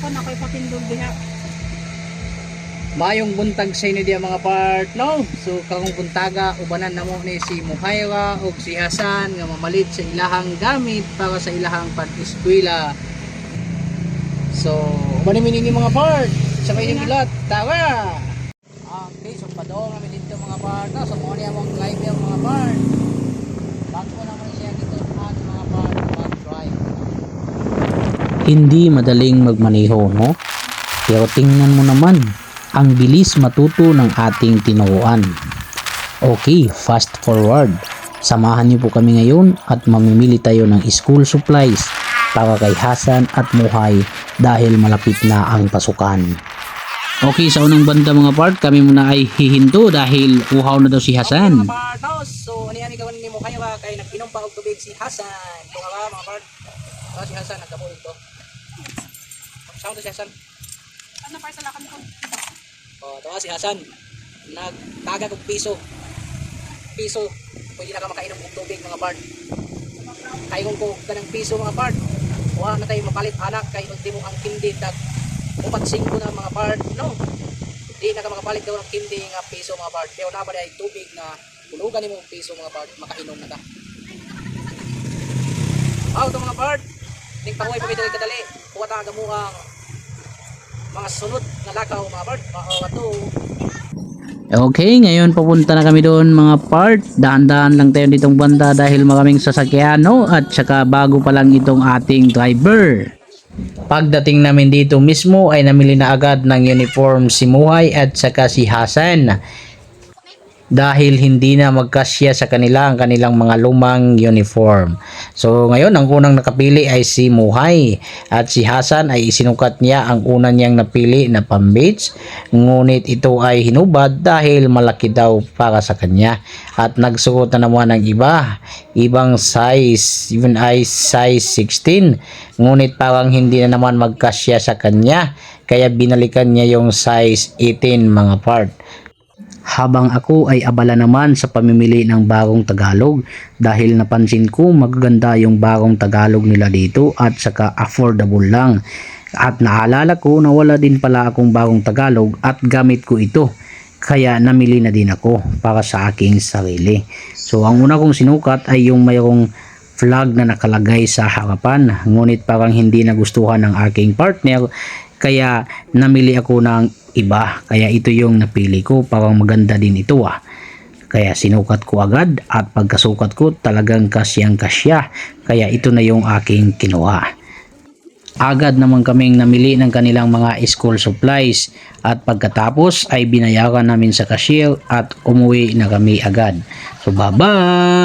kon ako'y patindog diha. Mayong buntag sa inyo diya mga part, no? So, karong buntaga, ubanan na mo ni si Muhaira o si Hasan nga mamalit sa ilahang gamit para sa ilahang pag-eskwela. So, ubanin mo ni mga part. Sa may yung ilat. Tara! Okay, so padong namin dito mga part. No? So, muna niya mong drive yung mga part. Bago ko naman siya dito at mga part mag-drive. Hindi madaling magmaneho, no? Pero tingnan mo naman, ang bilis matuto ng ating tinuruan. Okay, fast forward. Samahan niyo po kami ngayon at mamimili tayo ng school supplies para kay Hasan at Muhay dahil malapit na ang pasukan. Okay, sa unang banda mga part, kami muna ay hihinto dahil uhaw na daw si Hasan. Mga part? So, ano yan ikaw ni Muhaira kay nag-inom pa og tubig si Hasan. Nga ba mga part? Ito si Hasan, nagkabuhin to. Saan to si Hasan? Ano pa sa lakan kon? O, ito si Hasan. Nagtaga kong piso. Piso. Pwede na ka makainom ng tubig mga part. Kaingon ko ka ng piso mga part. Huwag na tayo mapalit anak kay ultimo ang kindi tag upat singko na mga part. No. Di na ka makapalit daw ng kindi nga piso mga part. Pero na ba ay tubig na hulugan mo piso mga part. Makainom na ka. Aw, ito mga part. Ning pahuay pa ito kadali. Kuha ta gamuang mga sunod na lakaw mga part. Mga ato. Okay, ngayon papunta na kami doon mga part. Dahan-dahan lang tayo ditong banda dahil maraming sasakyan no? at saka bago pa lang itong ating driver. Pagdating namin dito mismo ay namili na agad ng uniform si Muhay at saka si Hasan. Dahil hindi na magkasya sa kanila ang kanilang mga lumang uniform. So ngayon ang unang nakapili ay si Muhay at si Hasan ay isinukat niya ang una niyang napili na pambits. Ngunit ito ay hinubad dahil malaki daw para sa kanya. At nagsuot na naman ng iba ibang size even ay size 16 ngunit parang hindi na naman magkasya sa kanya kaya binalikan niya yung size 18 mga part habang ako ay abala naman sa pamimili ng bagong Tagalog dahil napansin ko magaganda yung bagong Tagalog nila dito at saka affordable lang. At naalala ko na wala din pala akong bagong Tagalog at gamit ko ito. Kaya namili na din ako para sa aking sarili. So ang una kong sinukat ay yung mayroong flag na nakalagay sa harapan. Ngunit parang hindi nagustuhan ng aking partner kaya namili ako ng iba. Kaya ito yung napili ko. Parang maganda din ito ah. Kaya sinukat ko agad at pagkasukat ko talagang kasyang kasya. Kaya ito na yung aking kinuha. Agad naman kaming namili ng kanilang mga school supplies at pagkatapos ay binayaran namin sa cashier at umuwi na kami agad. So bye bye!